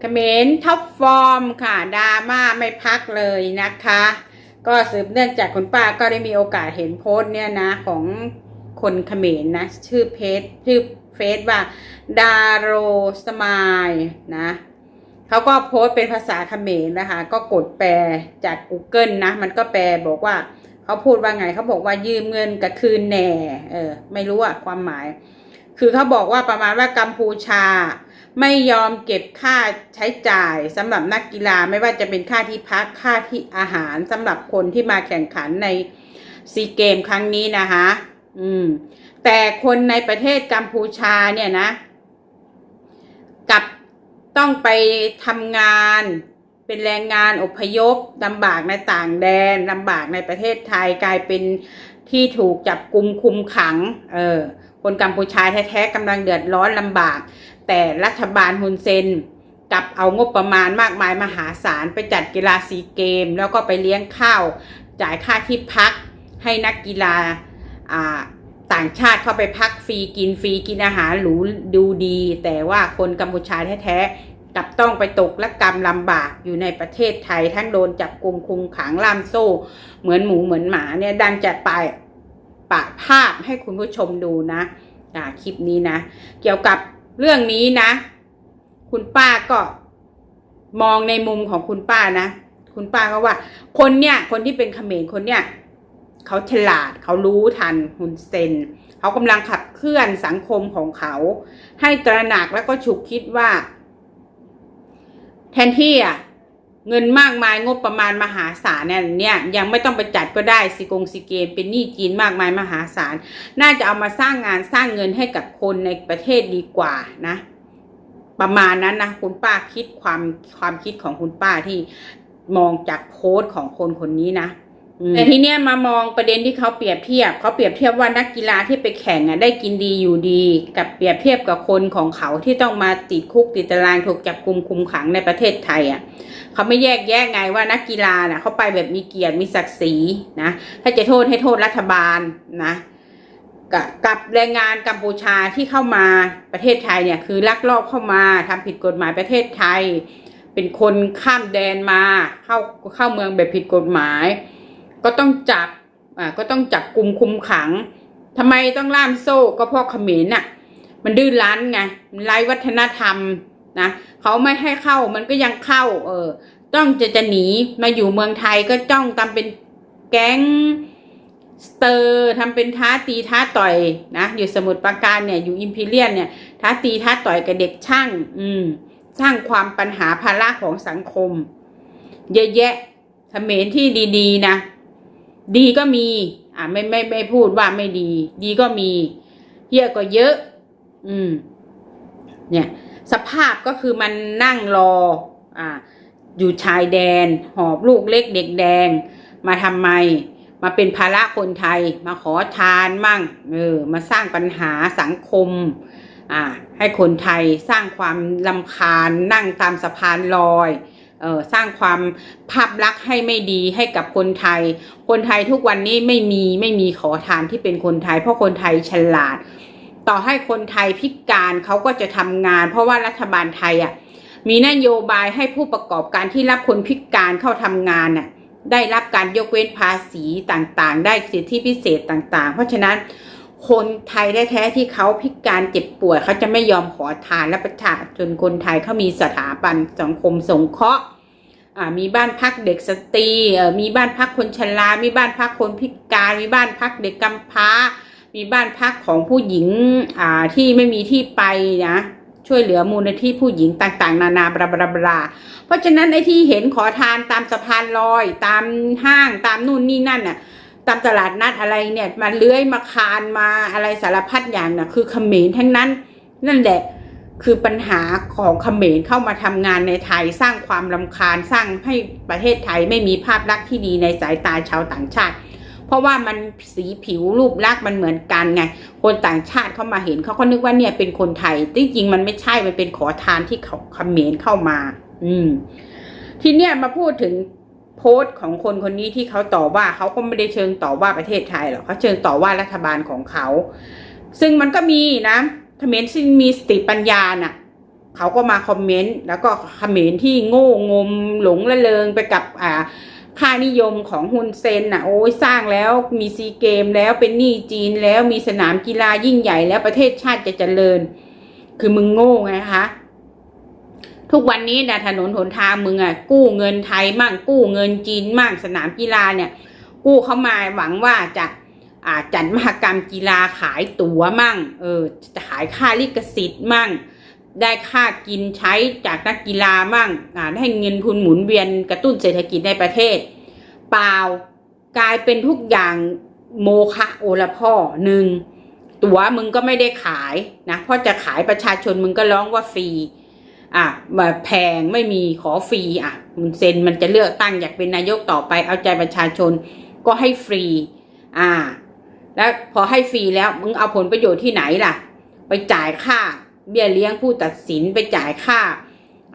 เขมรท็อปฟอร์มค่ะดราม่าไม่พักเลยนะคะ ก็สืบเนื่องจากคุณป้าก็ได้มีโอกาสเห็นโพสต์เนี่ยนะของคนเขมรนะชื่อเพจชื่อเฟซว่าดาโรสมายนะเขาก็โพสต์เป็นภาษาเขมรนะคะ ก็กดแปลจาก Google นะ มันก็แปลบอกว่าเขาพูดว่าไงเขาบอกว่ายืมเงินกับคืนแหน่เออไม่รู้อะความหมาย คือเขาบอกว่าประมาณว่ากัมพูชา ไม่ยอมเก็บค่าใช้จ่ายสำหรับนักกีฬาไม่ว่าจะเป็นค่าที่พักค่าที่อาหารสำหรับคนที่มาแข่งขันในซีเกมครั้งนี้นะคะอืม แต่คนในประเทศกัมพูชาเนี่ยนะ กับต้องไปทำงาน เป็นแรงงานอพยพลำบากในต่างแดนลำบากในประเทศไทยกลายเป็นที่ถูกจับกุมคุมขัง เออ คนกัมพูชาแท้ๆกำลังเดือดร้อนลำบาก แต่รัฐบาลฮุนเซนกลับเอางบประมาณมากมายมหาศาลไปจัดกีฬาซีเกม แล้วก็ไปเลี้ยงข้าว จ่ายค่าที่พักให้นักกีฬาอ่าต่างชาติเข้าไปพักฟรีกินฟรีกินอาหารหรูดูดี แต่ว่าคนกัมพูชาแท้ๆ กลับต้องไปตกและกรรมลำบากอยู่ในประเทศไทย ทั้งโดนจับกลุมคุมขังล่ามโซ่ เหมือนหมูเหมือนหมาเนี่ยดังจะไปปะภาพให้คุณผู้ชมดูนะคลิปนี้นะ เกี่ยวกับเรื่องนี้นะ คุณป้าก็มองในมุมของคุณป้านะ คุณป้าก็ว่า คนเนี่ย คนที่เป็นเขมรคนเนี่ยเขาฉลาดเขารู้ทันฮุนเซนเขากำลังขับเคลื่อนสังคมของเขา ให้ตระหนักแล้วก็ฉุกคิดว่า แทนที่อะเงินมากมายงบประมาณมหาศาลเนี่ยเนี่ยยังไม่ต้องไปจัดก็ได้สิกงสิเกมเป็นหนี้จีนมากมายมหาศาล น่าจะเอามาสร้างงานสร้างเงินให้กับคนในประเทศดีกว่านะ ประมาณนั้นนะคุณป้าคิดความความคิดของคุณป้าที่มองจากโพสต์ของคนคนนี้นะ แต่ทีเนี้ยมามองประเด็นที่เขาเปรียบเทียบเขาเปรียบเทียบว่านักกีฬาที่ไปแข่งอะได้กินดีอยู่ดี กับเปรียบเทียบกับคนของเขาที่ต้องมาติดคุกติดตารางถูกจับกุมคุมขังในประเทศไทยอะเขาไม่แยกแยะไงว่านักกีฬาน่ะเขาไปแบบมีเกียรติมีศักดิ์ศรีนะถ้าจะโทษให้โทษรัฐบาลนะกับกับแรงงานกัมพูชาที่เข้ามาประเทศไทยเนี่ยคือลักลอบเข้ามาทำผิดกฎหมายประเทศไทย เป็นคนข้ามแดนมาเข้าเข้าเมืองแบบผิดกฎหมาย ก็ต้องจับอ่าก็ต้องจับกลุ่มคุมขังทำไมต้องล่ามโซ่ก็เพราะเขมรน่ะ มันดื้อรั้นไงมันไร้วัฒนธรรมนะเขาไม่ให้เข้ามันก็ยังเข้า เออ ต้องจะจะหนีมาอยู่เมืองไทยก็จ้องทำเป็นแก๊งสเตอร์ทำเป็นท้าตีท้าต่อยนะอยู่สมุทรปราการเนี่ยอยู่อิมพีเรียนเนี่ยท้าตีท้าต่อยกับเด็กช่าง อืมสร้างความปัญหาภาระของสังคม เยอะแยะเขมรที่ดี ๆ นะ ดีก็มี อ่าไม่ไม่ไม่พูดว่าไม่ดี ดีก็มีเยอะก็เยอะ อืม เนี่ย สภาพก็คือมันนั่งรอ อ่า อยู่ชายแดน หอบลูกเล็กเด็กแดง มาทำไม มาเป็นภาระคนไทย มาขอทานมั่ง เออ มาสร้างปัญหาสังคม อ่า ให้คนไทยสร้างความลำคาญนั่งตามสะพานลอย เออสร้างความภาพลักษณ์ให้ไม่ดีให้กับคนไทย คนไทยทุกวันนี้ไม่มีไม่มีขอทานที่เป็นคนไทย เพราะคนไทยฉลาด ต่อให้คนไทยพิการเขาก็จะทำงาน เพราะว่ารัฐบาลไทยอะมีนโยบายให้ผู้ประกอบการที่รับคนพิการเข้าทำงานน่ะได้รับการยกเว้นภาษีต่างๆ ได้สิทธิพิเศษต่างๆ เพราะฉะนั้น คนไทยแท้ๆที่เขาพิการเจ็บป่วยเขาจะไม่ยอมขอทานและประชาชนคนไทยเขามีสถาบันสังคมสงเคราะห์มีบ้านพักเด็กสตรีมีบ้านพักคนชรา มีบ้านพักคนพิการ มีบ้านพักเด็กกำพร้า มีบ้านพักของผู้หญิงที่ไม่มีที่ไปนะช่วยเหลือมูลนิธิผู้หญิงต่างๆ นานาบลาบลาบลาเพราะฉะนั้นไอ้ที่เห็นขอทานตามสะพานลอย ตามห้างตามนู่นนี่นั่นน่ะ ตามตลาดนัดอะไรเนี่ยมาเลื้อยมาคานมาอะไรสารพัดอย่างน่ะ คือเขมรทั้งนั้น นั่นแหละคือปัญหาของเขมรเข้ามาทำงานในไทยสร้างความลำคาญสร้างให้ประเทศไทยไม่มีภาพลักษณ์ที่ดีในสายตาชาวต่างชาติ เพราะว่ามันสีผิวรูปลักษณ์มันเหมือนกันไง คนต่างชาติเข้ามาเห็นเขาก็นึกว่าเนี่ยเป็นคนไทยที่จริงมันไม่ใช่มันเป็นขอทานที่เขาเขมรเข้ามา อืม ทีเนี้ยมาพูดถึง โพสต์ของคนคนนี้ที่เขาต่อว่าเขาก็ไม่ได้เชิงต่อว่าประเทศไทยหรอกเขาเชิงต่อว่ารัฐบาลของเขา ซึ่งมันก็มีนะเขมรซึ่งมีสติปัญญาน่ะเขาก็มาคอมเมนต์แล้วก็เขมรที่โง่งมหลงละเลงไปกับอ่าค่านิยมของฮุนเซนน่ะโอ้ยสร้างแล้วมีซีเกมแล้วเป็นหนี้จีนแล้วมีสนามกีฬายิ่งใหญ่แล้วประเทศชาติจะเจริญ คือมึงโง่ไงคะ ทุกวันนี้นะถนนหนทางมึงอะกู้เงินไทยมั่งกู้เงินจีนมั่งสนามกีฬาเนี่ย กู้เข้ามาหวังว่าจะอาจัดมหกรรมกีฬาขายตั๋วมั่งเออจะขายค่าลิขสิทธิ์มั่ง ได้ค่ากินใช้จากนักกีฬามั่งอ่าได้เงินทุนหมุนเวียนกระตุ้นเศรษฐกิจในประเทศ เปล่ากลายเป็นทุกอย่างโมฆะโอละพ่อหนึ่งตั๋วมึงก็ไม่ได้ขายนะเพราะจะขายประชาชนมึงก็ร้องว่าฟรี อะมาแพงไม่มีขอฟรีอะมึงเซ็นมันจะเลือกตั้งอยากเป็นนายกต่อไปเอาใจประชาชนก็ให้ฟรี อ่า แล้วพอให้ฟรีแล้วมึงเอาผลประโยชน์ที่ไหนล่ะ ไปจ่ายค่า เบี้ยเลี้ยงผู้ตัดสินไปจ่ายค่า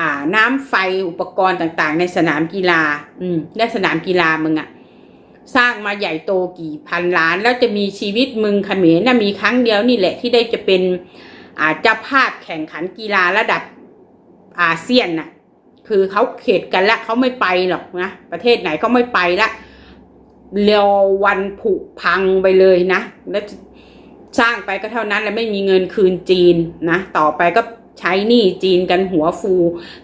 อ่า น้ำไฟอุปกรณ์ต่างๆ ในสนามกีฬา อืมและสนามกีฬามึงอะสร้างมาใหญ่โตกี่พันล้าน แล้วจะมีชีวิตมึงเขมรนะมีครั้งเดียวนี่แหละที่ได้จะเป็นอาเจ้าภาพแข่งขันกีฬาระดับ อาเซียนน่ะ คือเขาเขตกันละเขาไม่ไปหรอกนะ ประเทศไหนเขาไม่ไปละเรอวันผุพังไปเลยนะ แล้วสร้างไปก็เท่านั้นแล้วไม่มีเงินคืนจีนนะ ต่อไปก็ใช้หนี้จีนกันหัวฟู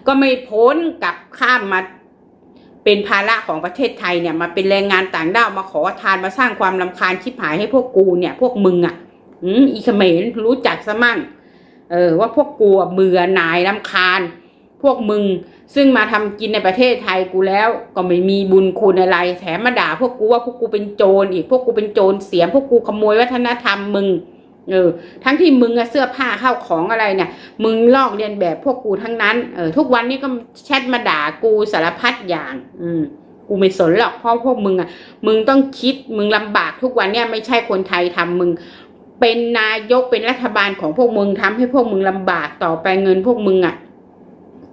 ก็ไม่พ้นกับข้ามมาเป็นภาระของประเทศไทยเนี่ยมาเป็นแรงงานต่างด้าวมาขอทานมาสร้างความลำคาญชิบหายให้พวกกูเนี่ย พวกมึงอะ่ะ อืมอีเขมรรู้จักซะมั่ง เออว่าพวกกูเบื่อหน่ายลำคาญ พวกมึงซึ่งมาทำกินในประเทศไทยกูแล้วก็ไม่มีบุญคุณอะไร แถมมาด่าพวกกูว่าพวกกูเป็นโจรอีกพวกกูเป็นโจรเสียมพวกกูขโมยวัฒนธรรมมึงเออทั้งที่มึงอะเสื้อผ้าเข้าของอะไรเนี่ยมึงลอกเรียนแบบพวกกูทั้งนั้นเออทุกวันนี้ก็แชทมาด่ากูสารพัดอย่าง อืมกูไม่สนหรอกเพราะพวกมึงอะมึงต้องคิดมึงลำบากทุกวันเนี่ยไม่ใช่คนไทยทำมึง เป็นนายกเป็นรัฐบาลของพวกมึงทำให้พวกมึงลำบากต่อไปเงินพวกมึงอะ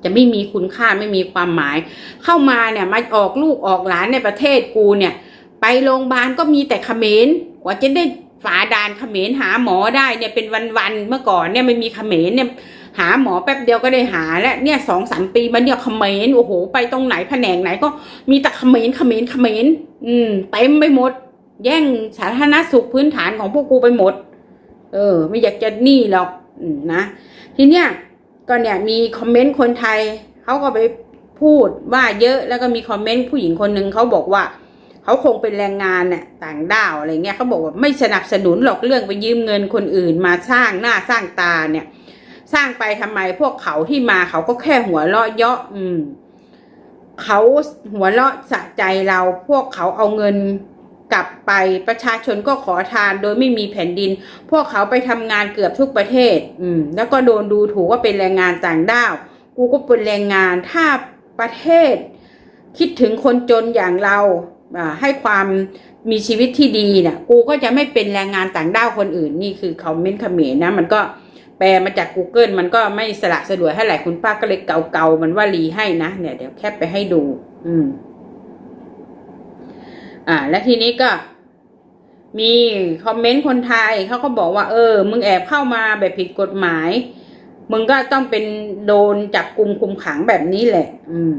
จะไม่มีคุณค่าไม่มีความหมาย เข้ามาเนี่ยมาออกลูกออกหลานในประเทศกูเนี่ย ไปโรงพยาบาลก็มีแต่เขมรกว่าจะได้ฝาดานเขมรหาหมอได้เนี่ยเป็นวันๆเมื่อก่อนเนี่ยไม่มีเขมรเนี่ยหาหมอแป๊บเดียวก็ได้หาและเนี่ยสองสามปีมาเนี่ยเขมรโอ้โห ไปตรงไหนแผนกไหนก็มีแต่เขมรเขมรเขมรอืมเต็มไปหมด แย่งสาธารณสุขพื้นฐานของพวกกูไปหมด เออ ไม่อยากจะหนี่หรอกนะ ทีเนี้ยก็เนี่ยมีคอมเมนต์คนไทยเขาก็ไปพูดว่าเยอะแล้วก็มีคอมเมนต์ผู้หญิงคนหนึ่งเขาบอกว่าเขาคงเป็นแรงงานเนี่ยต่างด้าวอะไรเงี้ยเขาบอกว่าไม่สนับสนุนหรอกเรื่องไปยืมเงินคนอื่นมาสร้างหน้าสร้างตาเนี่ย สร้างไปทำไมพวกเขาที่มาเขาก็แค่หัวเราะเยาะอืมเขาหัวเราะสะใจเราพวกเขาเอาเงิน กลับไปประชาชนก็ขอทานโดยไม่มีแผ่นดิน พวกเขาไปทำงานเกือบทุกประเทศ อืม แล้วก็โดนดูถูกว่าเป็นแรงงานต่างด้าว กูก็เป็นแรงงานถ้าประเทศ คิดถึงคนจนอย่างเราให้ความมีชีวิตที่ดีเนี่ยกูก็จะไม่เป็นแรงงานต่างด้าวคนอื่น นี่คือคอมเมนต์เขมรนะ มันก็แปลมาจาก Google มันก็ไม่สละสลวยให้หลายคุณป้าก็เลยเกาๆมันว่ารีให้นะเนี่ยเดี๋ยวแคปไปให้ดู อืม อ่า และทีนี้ก็ มีคอมเมนต์คนไทยเขาก็บอกว่า เออ มึงแอบเข้ามาแบบผิดกฎหมาย มึงก็ต้องเป็นโดนจับกลุ่มคุมขังแบบนี้แหละ อืม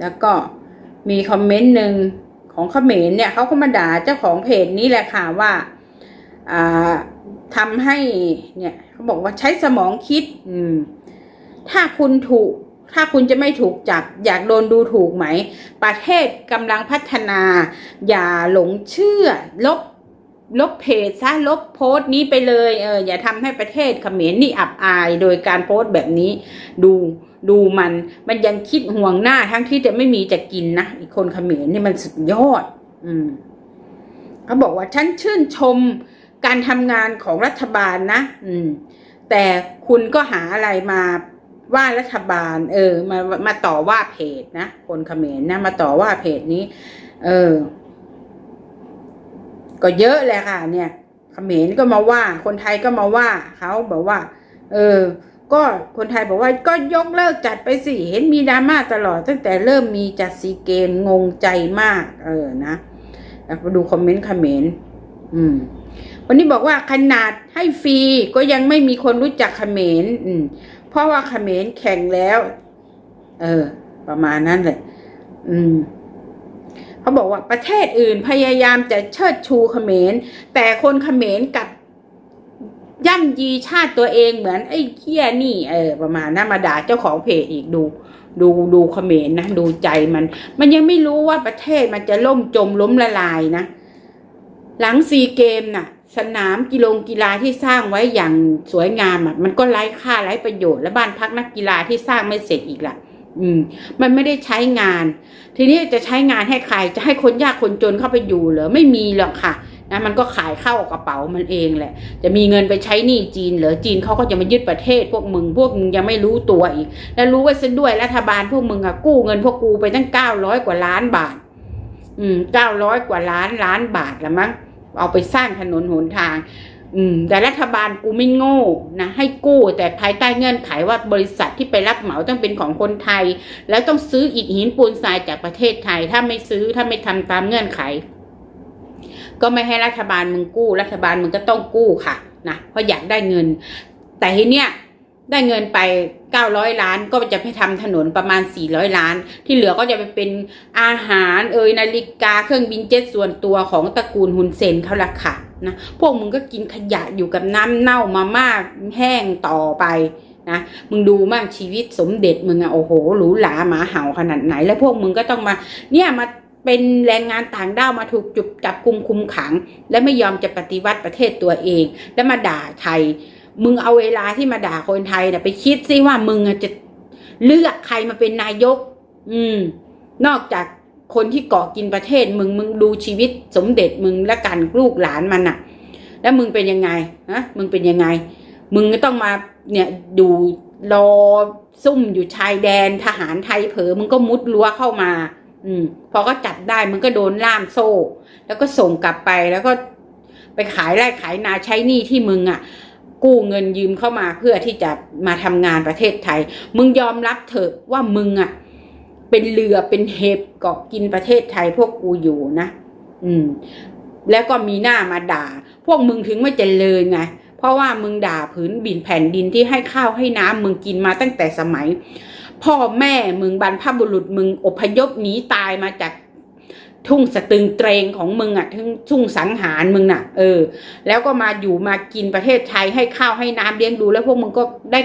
แล้วก็มีคอมเมนต์หนึ่งของเขมรเนี่ยเขาก็มาด่าเจ้าของเพจนี้แหละค่ะว่า อ่าทำให้เนี่ยเขาบอกว่าใช้สมองคิด อืม ถ้าคุณถูก ถ้าคุณจะไม่ถูกจับ อยากโดนดูถูกไหม ประเทศกำลังพัฒนา อย่าหลงเชื่อ ลบ ลบเพจซะลบโพสต์นี้ไปเลยเอออย่าทำให้ประเทศเขมรนี่อับอาย โดยการโพสต์แบบนี้ ดูดูมัน มันยังคิดห่วงหน้าทั้งที่จะไม่มีจะกินนะอีกคนเขมรนี่มันสุดยอด อืมเขาบอกว่าฉันชื่นชมการทำงานของรัฐบาลนะ อืม แต่คุณก็หาอะไรมา ว่ารัฐบาล เออ มามาต่อว่าเพจนะคนเขมรนะมาต่อว่าเพจนี้ เออ ก็เยอะเลยค่ะ เนี่ยเขมรก็มาว่า คนไทยก็มาว่าเขาบอกว่า เออ ก็คนไทยบอกว่าก็ยกเลิกจัดไปสิเห็นมีดราม่าตลอด ตั้งแต่เริ่มมีจัดซีเกมงงใจมาก เออนะแล้วดูคอมเมนต์เขมรอืม วันนี้บอกว่าขนาดให้ฟรีก็ยังไม่มีคนรู้จักเขมรอืมเพราะว่าเขมรแข่งแล้ว เออ ประมาณนั้นเลยอืมเขาบอกว่าประเทศอื่นพยายามจะเชิดชูเขมรแต่คนเขมรกับย่ำยีชาติตัวเองเหมือนไอ้เคี้ยนี่ เออ ประมาณนั้นมาด่าเจ้าของเพจอีกดูดูดูเขมรนะ ดูใจมัน มันยังไม่รู้ว่าประเทศมันจะล่มจมล้มละลายนะ หลังซีเกมน่ะ สนามกีฬากีฬาที่สร้างไว้อย่างสวยงามอะ มันก็ไร้ค่าไร้ประโยชน์และบ้านพักนักกีฬาที่สร้างไม่เสร็จอีกล่ะ อืม มันไม่ได้ใช้งาน ทีนี้จะใช้งานให้ใครจะให้คนยากคนจนเข้าไปอยู่เหรอไม่มีหรอกค่ะนะมันก็ขายเข้ากระเป๋ามันเองแหละ จะมีเงินไปใช้หนี้จีนเหรอจีนเขาก็จะมายึดประเทศพวกมึง พวกมึงยังไม่รู้ตัวอีก แล้วรู้ไว้ซะด้วยรัฐบาลพวกมึงอะกู้เงินพวกกูไปตั้งเก้าร้อยกว่าล้านบาท อืมเก้าร้อยกว่าล้านล้านบาทละมั้ง เอาไปสร้างถนนหนทาง อืม แต่รัฐบาลกูไม่โง่นะให้กู้แต่ภายใต้เงื่อนไขว่าบริษัทที่ไปรับเหมาต้องเป็นของคนไทย แล้วต้องซื้ออิฐหินปูนทรายจากประเทศไทย ถ้าไม่ซื้อถ้าไม่ทำตามเงื่อนไข ก็ไม่ให้รัฐบาลมึงกู้ รัฐบาลมึงก็ต้องกู้ค่ะนะเพราะอยากได้เงิน แต่ทีเนี้ย ได้เงินไปเก้าร้อยล้านก็จะไปทำถนนประมาณสี่ร้อยล้าน ที่เหลือก็จะไปเป็นอาหารเอยนาฬิกาเครื่องบินเจ็ตส่วนตัวของตระกูลฮุนเซนเขาละค่ะนะพวกมึงก็กินขยะอยู่กับน้ำเน่ามามากแห้งต่อไปนะมึงดูมากชีวิตสมเด็จมึงอะโอ้โหหรูหราหมาเห่าขนาดไหน แล้วพวกมึงก็ต้องมา เนี่ยมาเป็นแรงงานต่างด้าวมาถูกจุบจับกุมคุมขัง และไม่ยอมจะปฏิวัติประเทศตัวเอง แล้วมาด่าไทย มึงเอาเวลาที่มาด่าคนไทยนะไปคิดซิว่ามึงจะเลือกใครมาเป็นนายก อืม นอกจากคนที่เกาะกินประเทศ มึงมึงดูชีวิตสมเด็จมึงและกันลูกหลานมันอะแล้วมึงเป็นยังไงฮะมึงเป็นยังไง มึงก็ต้องมาเนี่ยดูรอซุ่มอยู่ชายแดนทหารไทยเผลอมึงก็มุดรั้วเข้ามา อืม พอก็จับได้มึงก็โดนล่ามโซ่ แล้วก็ส่งกลับไปแล้วก็ไปขายไร่ขายนาใช้หนี้ที่มึงอะ่ะ กู้เงินยืมเข้ามาเพื่อที่จะมาทำงานประเทศไทย มึงยอมรับเถอะว่ามึงอะ่ะเป็นเรือเป็นเห็บเกาะกินประเทศไทยพวกกูอยู่นะ อืม แล้วก็มีหน้ามาด่า พวกมึงถึงไม่เจริญไงเพราะว่ามึงด่าผืนบินแผ่นดินที่ให้ข้าวให้น้ำมึงกินมาตั้งแต่สมัย พ่อแม่มึงบรรพบุรุษมึงอพยพหนีตายมาจาก ทุ่งสตึงเตรงของมึงอะทุ่งทุ่งสังหารมึงน่ะ เออ แล้วก็มาอยู่มากินประเทศไทยให้ข้าวให้น้ำเลี้ยงดู แล้วพวกมึงก็ได้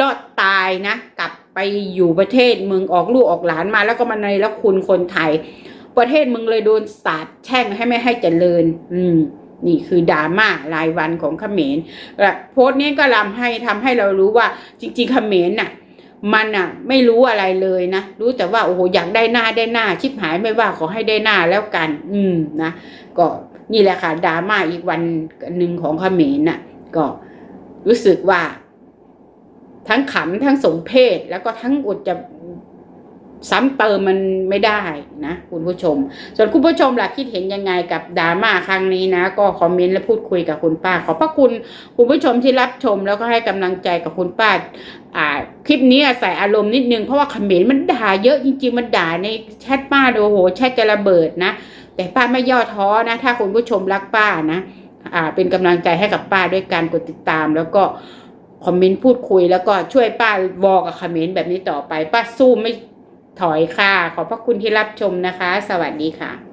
รอดตายนะ กลับไปอยู่ประเทศมึงออกลูกออกหลานมาแล้วก็มาในละคุณคนไทย ประเทศมึงเลยโดนสาดแช่งให้ไม่ให้เจริญ อืม นี่คือดราม่ารายวันของขเขมรและโพสต์นี้ก็ทำให้ทำให้เรารู้ว่าจริงๆขเขมรน่ะ มันอะไม่รู้อะไรเลยนะ รู้แต่ว่าโอ้โหอยากได้หน้าได้หน้า ชิบหายไม่ว่าขอให้ได้หน้าแล้วกัน อืมนะก็นี่แหละค่ะดราม่าอีกวันหนึ่งของเขมรน่ะ ก็รู้สึกว่า ทั้งขำทั้งสมเพศแล้วก็ทั้งอดจะ ซ้ำเติมมันไม่ได้นะคุณผู้ชม ส่วนคุณผู้ชมล่ะคิดเห็นยังไงกับดราม่าครั้งนี้นะ ก็คอมเมนต์และพูดคุยกับคุณป้า ขอบพระคุณคุณผู้ชมที่รับชมแล้วก็ให้กำลังใจกับคุณป้าอ่าคลิปนี้ใส่อารมณ์นิดนึงเพราะว่าคอมเมนต์มันด่าเยอะจริง ๆ มันด่าในแชทป้าโอ้โหแชทจะระเบิดนะ แต่ป้าไม่ย่อท้อนะ ถ้าคุณผู้ชมรักป้านะอ่าเป็นกำลังใจให้กับป้าด้วยการกดติดตามแล้วก็คอมเมนต์พูดคุยแล้วก็ช่วยป้าวอกับคอมเมนต์แบบนี้ต่อไป ป้าสู้ไม่ ถอยค่ะ ขอบพระคุณที่รับชมนะคะ สวัสดีค่ะ